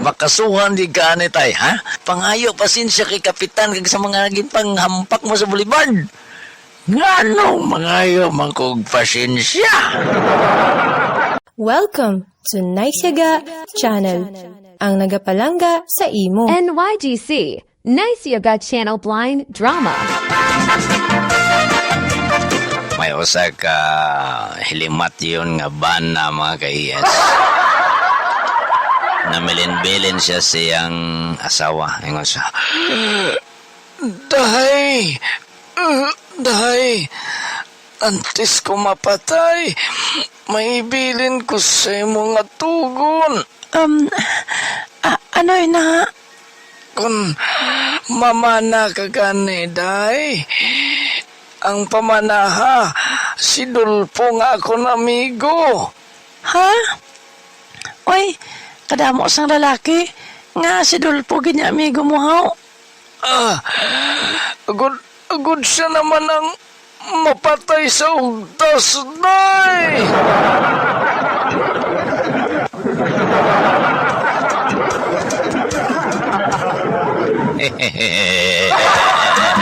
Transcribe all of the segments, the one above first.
makasuhan di ka ni tay, ha? Pangayo pasensya kay kapitan kag sa mga naging panghampak mo sa boulevard. Nga no, mangayo man kog pasensya. Welcome to Naisyaga Channel, ang nagapalanga sa imo. NYGC, Nice Yoga Channel Blind Drama. May usa ka hilimat yun nga ban na mga kaiyas. Namilin-bilin siya siyang asawa. Ingon siya, Dahay! Dahay! Antes ko mapatay, maibilin ko sa imo nga tugon. Um, ano na? Kung mamana ka gani, day. Ang pamanaha, si Dulpo nga akong amigo. Ha? Oy, kadamo sang lalaki. Nga si Dulpo ginya amigo mo haw. Ah, agod, agod siya naman ang mapatay sa ugdas, day.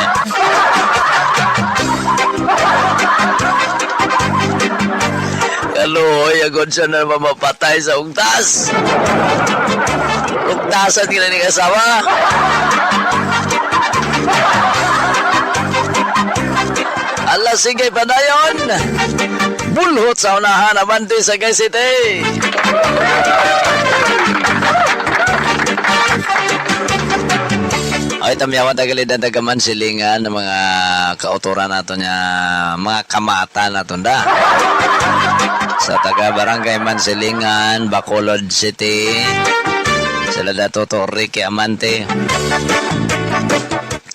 Kaluhoy, agod siya na mamapatay sa ugdas. Ugdasan ka na ni kasawa. Ala, sige, padayon. Bulhot sa unahan di sa Quezon City. Ay, tamyawan tagalid ang tagaman silingan ng mga kauturan nato niya, mga kamata nato da. Sa taga Barangay Mansilingan, Bacolod City, sila dato to Ricky Amante,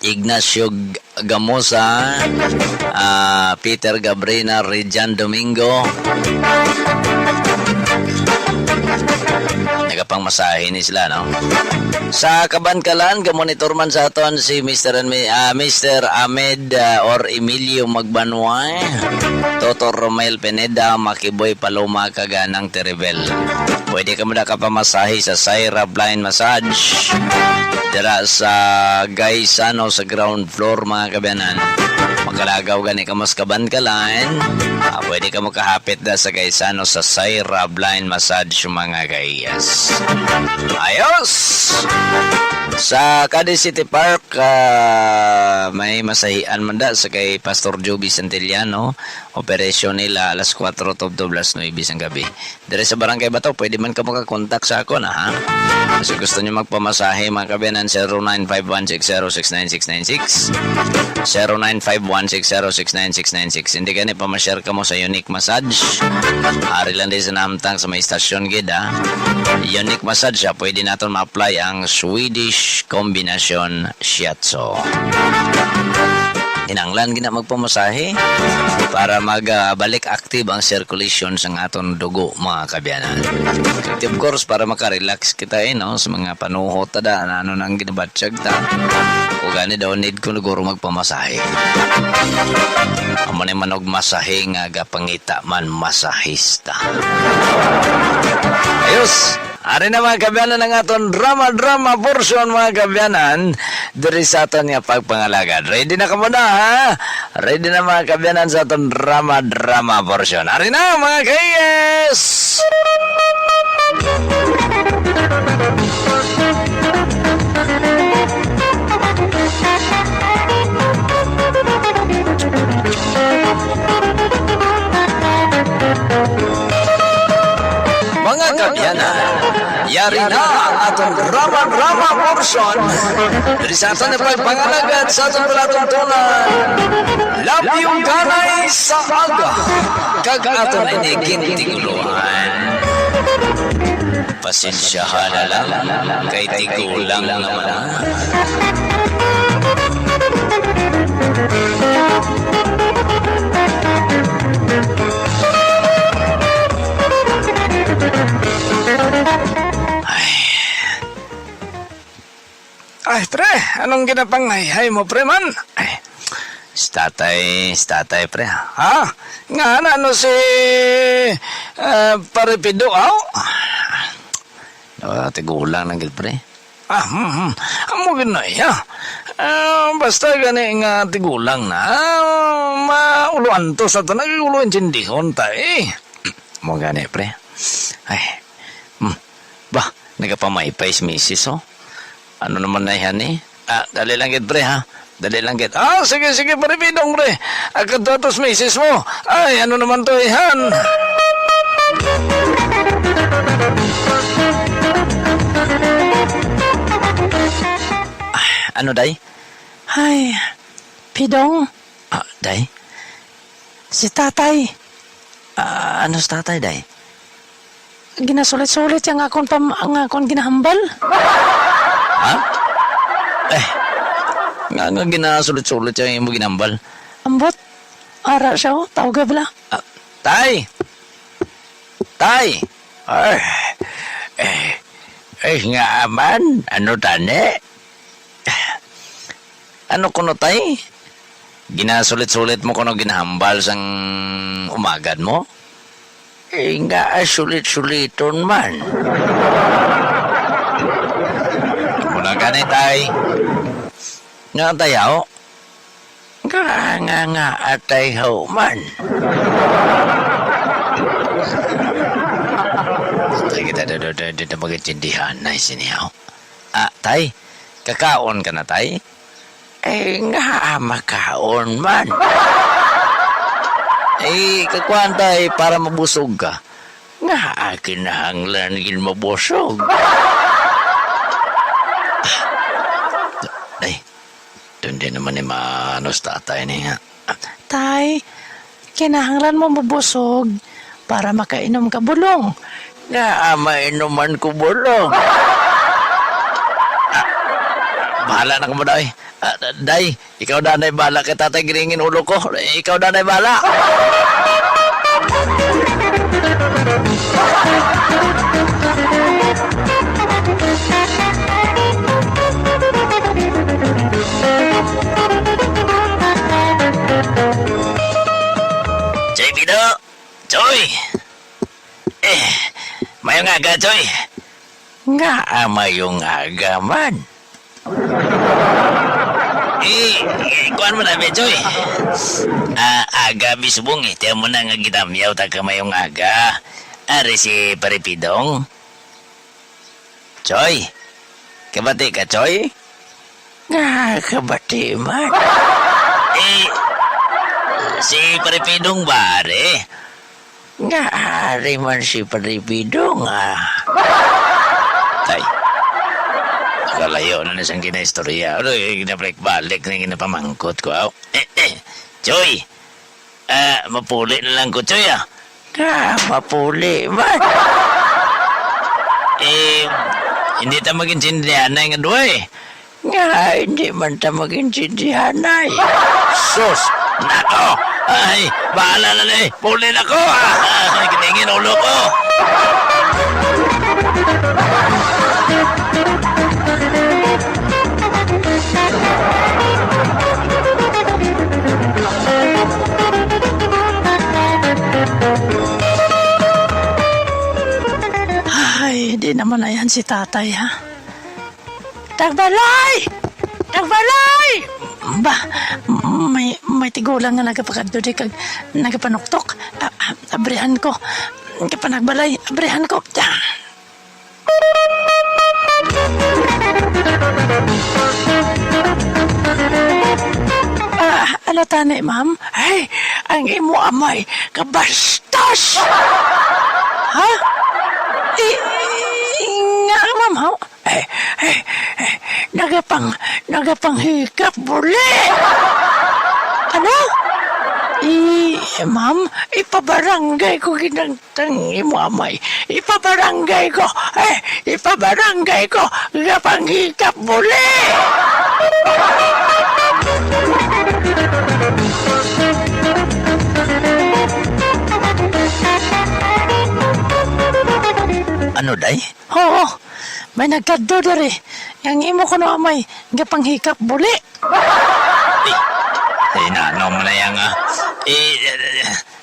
Ignacio Gamosa, ah, Peter Gabrina, Rijan Domingo, nagapang masahe ni sila, no? Sa Kabankalan, gamonitor man sa aton si Mr. and, Mi- ah, Mr. Ahmed ah, or Emilio Magbanway, Toto Romel Pineda, Makiboy Paloma, Kaganang Teribel. Pwede ka muna kapamasahe sa Syra Blind Massage. Dira sa Gaisano sa ground floor mga kabayanan. Magkalagaw gani ka mas kabankalan. Ah, pwede ka makahapit da sa Gaisano sa Syra Blind Massage mga kaiyas. Ayos! Sa Cadiz City Park, ah, may masahian man da sa kay Pastor Joby Santillano. Operasyon nila alas 4 to alas 9 ng gabi. Dire sa Barangay Bato, pwede man ka makakontak sa ako na ha. Kasi gusto nyo magpamasahe mga kabiyanan 0951606966 0951606966 Hindi ka ni pamashare ka mo sa Unique Massage. Ari lang din sa namtang sa may stasyon gid ha. Unique Massage siya, pwede natin ma-apply ang Swedish Combination Shiatsu. Kinanglan gina magpamasahe para magbalik active ang circulation sa aton dugo mga kabyanan. Of course para makarelax kita eh no sa mga panuhot tada na ano nang ginabatsyag ta. O gani daw need ko naguro magpamasahe. Amo ni manog masahe nga gapangita man masahista. Ayos! Ari na mga kabyanan ng aton drama-drama portion mga kabyanan diri sa aton nga pagpangalagad. Ready na ka muna ha? Ready na mga kabyanan sa aton drama-drama portion. Ari na mga kayes! Portion. Diri sa aton na pagpangalagad sa atong palatuntunan. Love you kanay sa aga. Kag aton iniging tiguluhan. Pasensyahan na lang kay tigulang naman. Anong ginapanghay mo, pre, man? Ay, statay, statay, pre. Ha? Nga na, ano si... Uh, Paripido, aw? Ah, tigulang ng gid pre. Ah, hmm, hmm. Amo ginay, ha? Ah, basta gani nga tigulang na. Ah, mauluan to sa to. Naguluan tindihon ta eh. Mo gani pre. Ay. Hmm. Bah, nagapamaypay si misis oh. Ano naman na yan eh? Ah, dali lang gid pre ha. Dali lang gid. Ah, sige, sige, paribidong, pre. Agad datos misis mo. Ay, ano naman to, ihan? Ano day? Ay, pidong, Ah, day? si tatay. Ah, ano sa tatay day? Ginasulit-sulit yung akong, pam, ang akong ginahambal. Ha? Eh. Nga nga ginasulit-sulit yung imo ginambal. Ambot, ara siya, oh. Tawag bala. Ah, tay! Tay! Ay, eh, eh, nga aman, ano tani? Ano kuno tay? Ginasulit-sulit mo kuno ginahambal sang umagad mo? Eh, nga sulit-suliton man. Muna gani tay. Nga tayaw? Nga, nga, nga, atay man. Tay kita do do do do magintindihan na siniyaw. Ah, tay, kakaon ka na tay? Eh, nga, makaon man. Eh, kakuan tay para mabusog ka. Nga, akin na hanglan gin mabusog. Tay, din naman ni manos tatay niya. Tay, kinahanglan mo mabusog para makainom ka bulong. Nga, mainuman ko bulong. Bahala na ka mo day. Ah, day, ikaw danay bala kay tatay giringin ulo ko. Ikaw danay bala. Choy, Choy! Eh, mayong aga, Choy. Nga, ama yung agaman. Eh, eh kuan mo na, Choy. Ah, aga bisbong eh. Tiyan mo na nga gitamyaw ta mayong aga. Ari si Paripidong. Choy, kabati ka, Choy? Nga, kabati man. Eh, si Paripidong bare. Nga, ari man si Paribidong ah. Tay, nakalayo na na siyang kinaistorya. Ano yung ginabalik-balik na ginapamangkot ko. aw. Eh, eh, Choy, ah, mapuli na lang ko, Choy, ah. Nga, mapuli man. Eh, hindi ta magintindihan na yung eh. Nga, hindi man ta magintindihan ay. Sus! Nako! Ay, bahala na na eh. Puli na ko! Ah, kiningin ulo ko! Ay, di naman na yan si tatay, ha? Tagbalay! Tagbalay! Ba, may, may tigulang nga nagapakadto di kag nagapanuktok. Abrihan ko. Kapanagbalay, abrihan ko. Ah. Ah, ano tani, ma'am? Ay, ang imo amay, kabastos! Ha? Eh, eh, nga, ma'am, ha? Eh, eh, eh, nagapang, nagapanghikap buli! Ano? Eh, ma'am, ipabarangay ko ginagtang imo amay. Ipabarangay ko, eh, ipabarangay ko, gapanghikap buli! Ano, day? Oo, may nagkadto dari. Yang imo ko no amay, gapanghikap buli. Nanaw mo na yan, ah. Eh,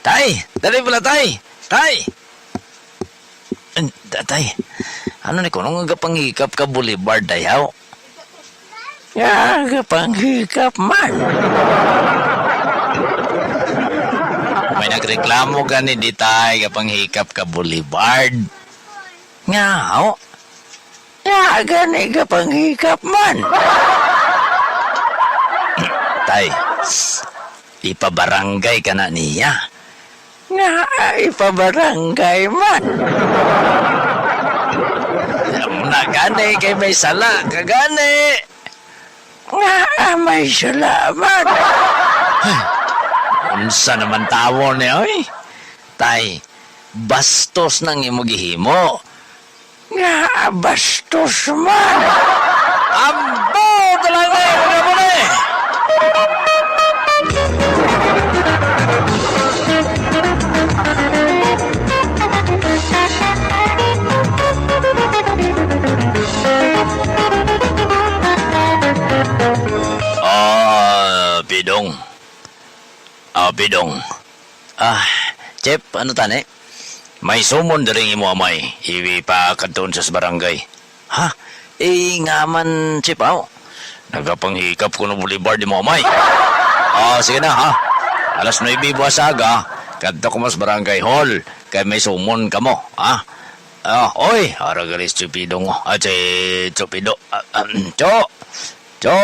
tay! Dali pala, tay! Tay! Tay, Ano ni kuno nga panghikap ka boulevard dayaw? Ya, kapanghikap man. May nagreklamo ka ni Ditay ka panghikap ka boulevard. Nga, ho? Ya, gani kapanghikap man. Tay, ipabarangay ka na niya. Nga, ipabarangay man. Na gani kay may sala, kagani. Nga, may salamat. Unsa naman tawo ni oy? Tay, bastos nang imo gihimo. Nga, bastos man. Ambo talaga mga mo Ah, bidong. Ah, Chep, ano tani? May sumon diri imo amay. Iwi pa kadton sa barangay. Ha? Eh, nga man, Chip, aw. Nagapanghikap ko ng boulevard mo amay. Ah, sige na, ha? Alas 9 buwas aga. Kadto ko mas barangay hall. Kay may sumon ka mo, ha? Ah, oy, aragalis stupido mo. Ah, si stupido. Ah, um, cho. Cho.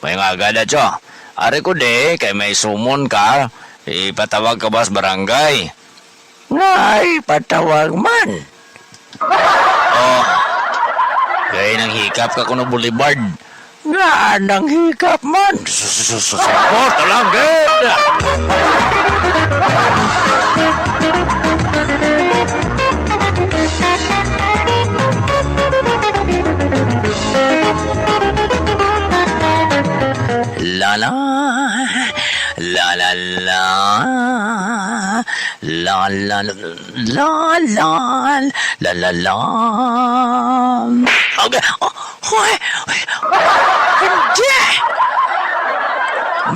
May nga agad cho. Ari ko de, kay may sumon ka. Ipatawag ka ba sa barangay? Nga, ipatawag man. Oh. Gaya nang hikap ka kuno boulevard. Nga, nang hikap man. Support la la la la la la La, la, la. Okay. Oh, Hoy! Hindi!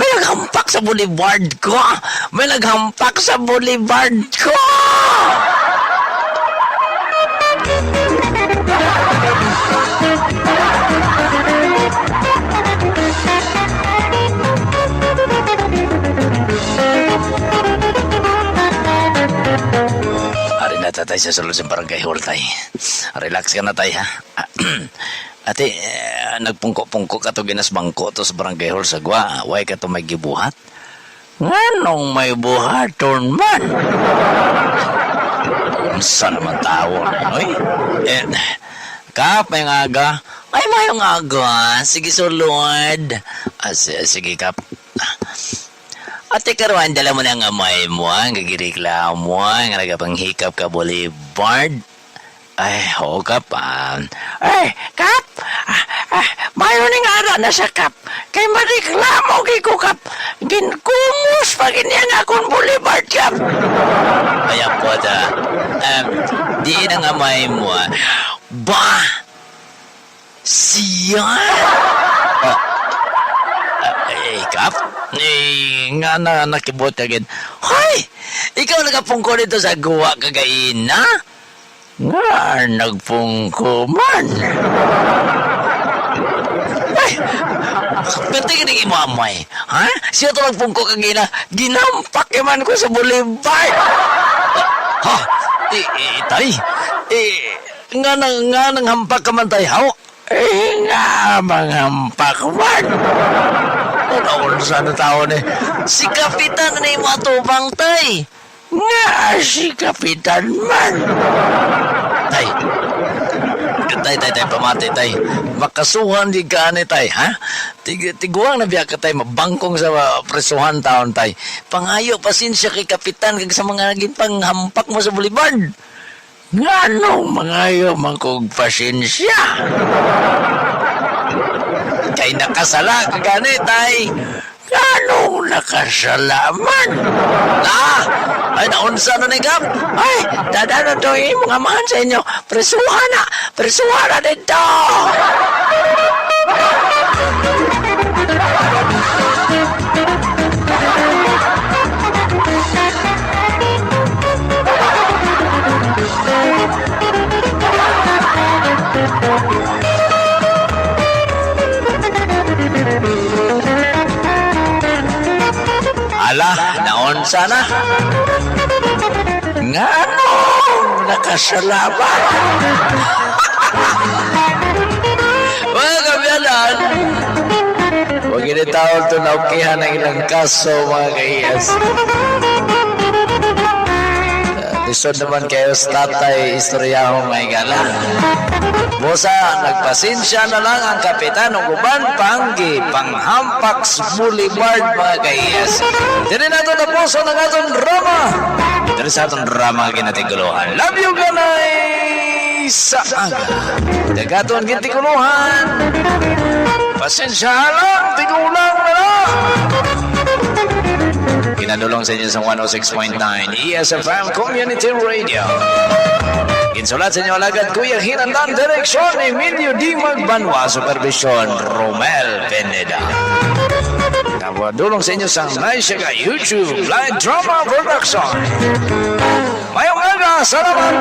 May naghampak sa boulevard ko. May naghampak sa boulevard ko. Tatay sa sulod sa barangay hall tay. Relax ka na tay ha. Ate, eh, nagpungko-pungko ka to ginas bangko to sa barangay hall sa gwa. Way ka to may gibuhat. Nganong may buhaton man? Unsa naman tao oy? Eh, kap, may aga. Ay, mayong aga. Sige, sulod. Ah, si- sige, kap. Ate karuan, dala mo na nga may mo, ang gagirikla mo, ang nagapanghikap ka boulevard. Ay, oo, kap. Ah, Ay, kap! Ah, ah, ning ara na sa kap. Kay mariklamo kay ko kap. Ginkumus pa ganyan akong boulevard kap. Ayan po, da. Um, di na nga may mo. ah. Ba! Siya! Oh. Ah, eh, nga na nakibot agad. Hoy! Ikaw nagapungko dito sa guwa kagaina? Nga, nagpungko man. Ay! Pati ka nang imamay. Ha? Siya to nagpungko kagaina. Ginampak yaman ko sa boulevard. Ha? Eh, eh, tay? Eh, nga nang, nga nang hampak ka man tay, haw? Eh, nga, manghampak man. Ano sa na tao ni? Si Kapitan na yung matubang, tay. Nga, si Kapitan man. Tay. Tay, tay, tay, pamati, tay. Makasuhan di ka ni, tay, ha? Tig tiguang na biya ka, tay, mabangkong sa uh, presuhan taon, tay. Pangayo, pasensya kay Kapitan kag sa mga naging panghampak mo sa boulevard. Nga, nung mga iyo magkog pasensya. Kay nakasala ka gani, tay. Nga, nung nakasalaman. Ah! Ay, naunsa na ni Kap. Ay, dadano to yung mga mahan sa inyo. Presuhan na! Presuhan na dito! Sana. Nga ano, nakasalaba. Mga kabyanan, huwag initawag ito na ukihan ng ilang kaso, mga kaiyas. Lisod naman kayo sa tatay, istoryaho may gala. Busa, nagpasensya na lang ang kapitan ng uban panggi, panghampax boulevard mga kaiyas. Dili na ito tapuso ng atong drama. Dili sa atong drama ginatiguluhan. Love you ganay sa aga. Dagaton gintiguluhan. Pasensya lang, tigulang na lang. Kinadulong sa inyo sa 106.9 ESFM Community Radio. Insulat sa inyo alagad Kuya Hinandan, Direksyon Emilio D. Magbanwa, Supervision Romel Pineda. Napadulong sa inyo sa Naisyaga YouTube Live Drama Production. Mayong aga, salamat!